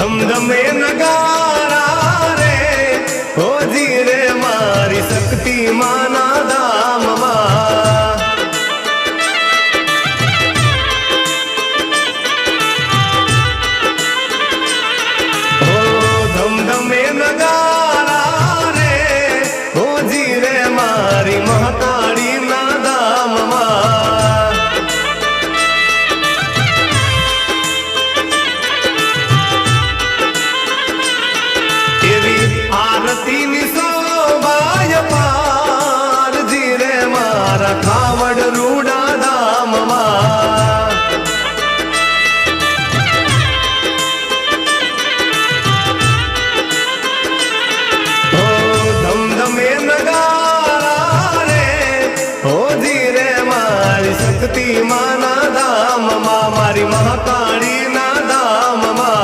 ધમધમે નગારા રે. હોજી રે મારી શક્તિ માના ધામમાં. હો ધમધમે નગારા રે. હોજી રે મારી મહાકાળી એવી આરતી ની શોભાય પાર. જીરે મારા ખાવડ રૂડા ધામમાં ધમધમે નગારા રે. હો ધીરે મારી શક્તિ માના